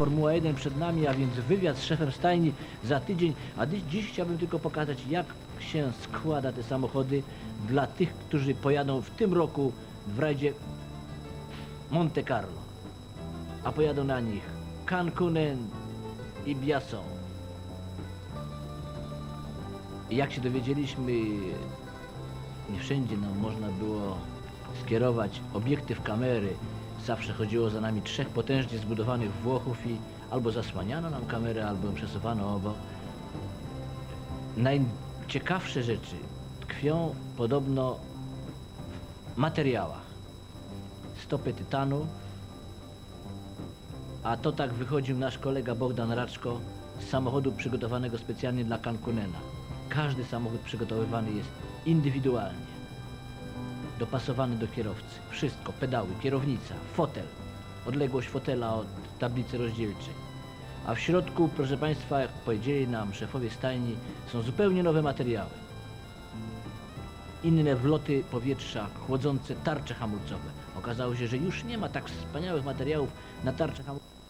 Formuła 1 przed nami, a więc wywiad z szefem stajni za tydzień. A dziś, chciałbym tylko pokazać, jak się składa te samochody dla tych, którzy pojadą w tym roku w rajdzie Monte Carlo. A pojadą na nich Cancunen i Biasson. I Jak się dowiedzieliśmy, nie wszędzie nam można było skierować obiektyw kamery. Zawsze chodziło za nami trzech potężnie zbudowanych Włochów i albo zasłaniano nam kamerę, albo ją przesuwano obok. Najciekawsze rzeczy tkwią podobno w materiałach. Stopy tytanu, a to tak wychodził nasz kolega Bogdan Raczko z samochodu przygotowanego specjalnie dla Cancunena. Każdy samochód przygotowywany jest indywidualnie, dopasowany do kierowcy. Wszystko, pedały, kierownica, fotel, odległość fotela od tablicy rozdzielczej. A w środku, proszę Państwa, jak powiedzieli nam szefowie stajni, są zupełnie nowe materiały. Inne wloty powietrza, chłodzące tarcze hamulcowe. Okazało się, że już nie ma tak wspaniałych materiałów na tarczach hamulcowych.